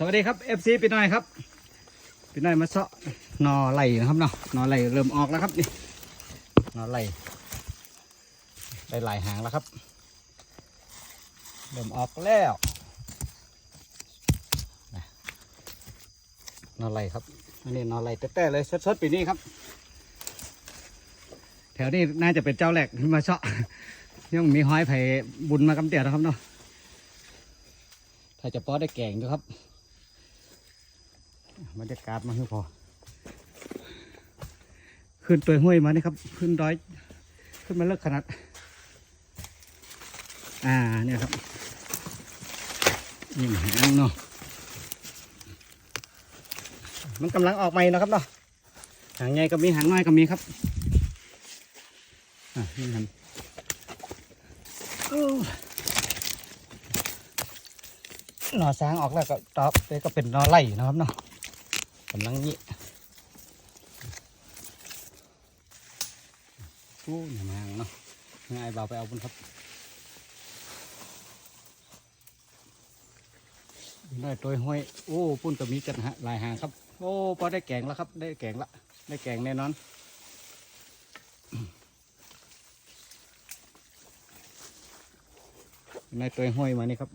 สวัสดีครับ FC ปีน้อยครับปีน้อยมาเซาะนอไหลนะครับเนาะนอไหลเริ่มออกแล้วครับนี่นอไหลได้หลายหางแล้วครับ เริ่มออกแล้วนอไหลครับอันนี้นอไหลแต้ๆเลยสดๆปีนี้ครับ แถวนี้น่าจะเป็นเจ้าแรกมาเซาะยังมีห้อยไผ่บุญมากำเตียนะครับเนาะถ้าจะป้อได้แก่งอยู่ครับ บรรยากาศมาคือพอ ขึ้นตัวห้วยมานี่ครับ ขึ้นดอย ขึ้นมาเลิกขนาด อ่าเนี่ยครับยิ่หางเนาะมันกำลังออกใหม่นะครับเนาะหางใหญ่ก็มีหางน้อยก็มีครับอ่านี่ครับหนอสางออกแล้วก็ตอบไปก็เป็นนอไล่นะครับเนาะ กำลังนี้โอ้ยหางเนาะง่ายเบาไปเอาบุญครับได้ตัวห้อยโอ้ปุ่นก็มีกันฮะหลายหางครับ โอ้พอได้แกงแล้วครับ ได้แกงละได้แกงแน่นอนในตัวห้อยมานี่ครับ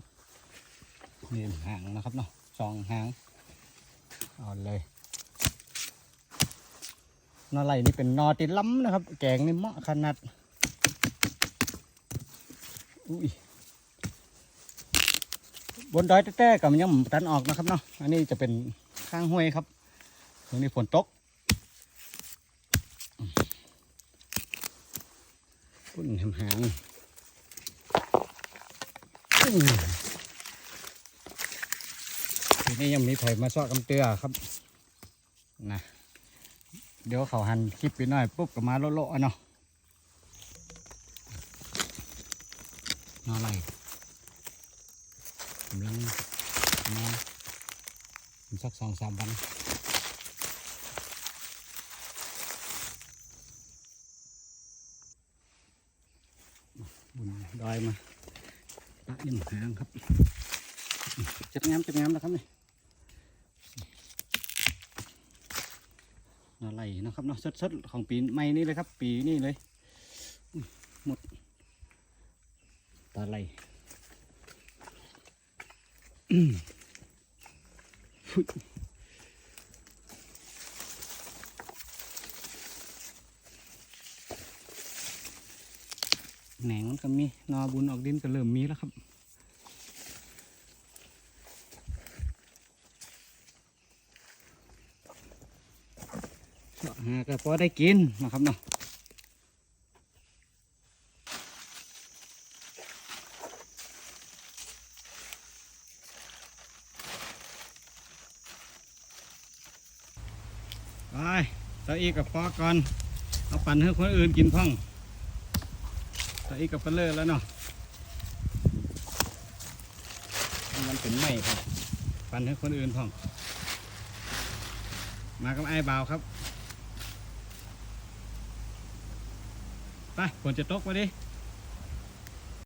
นี่หางนะครับเนาะสองหาง เอาเลยนอไหลนี่เป็นนอติดล้ำนะครับ แกงนี่เหมาะขนาด อุ้ย บนดอยแต้ๆกับมันยังตันออกนะครับเนาะ อันนี้จะเป็นข้างห้วยครับตรงนี้ฝนตกปุ่นหำหาง นี้ยังมีไผ่มาซอกกำเตือครับนะเดี๋ยวเขาหันคลิปไปหน่อยปุ๊บก็มาโละๆเนาะนออะไรกำลังมาสักสองสามวันบุญดอยมาตะยิ่งหางครับจัดงามจัดงามนะครับนี่ อะไรนะครับเนาะสดๆของปีใหม่นี่เลยครับ ปีนี่เลยหมดตาไหลอืมฟุ๊ยแหนงมันก็มีนอบุญออกดินก็เริ่มมีแล้วครับ หาก็พอได้กินนะครับเนาะไปตาอีกับพอก่อนเอาปั่นให้คนอื่นกินพ่องตาอีกับปลเลอแล้วเนาะมันเป็นไหมครับ ปั่นให้คนอื่นพ่อง มากับไอ้บ่าวครับ ไปฝนจะตกมาดิ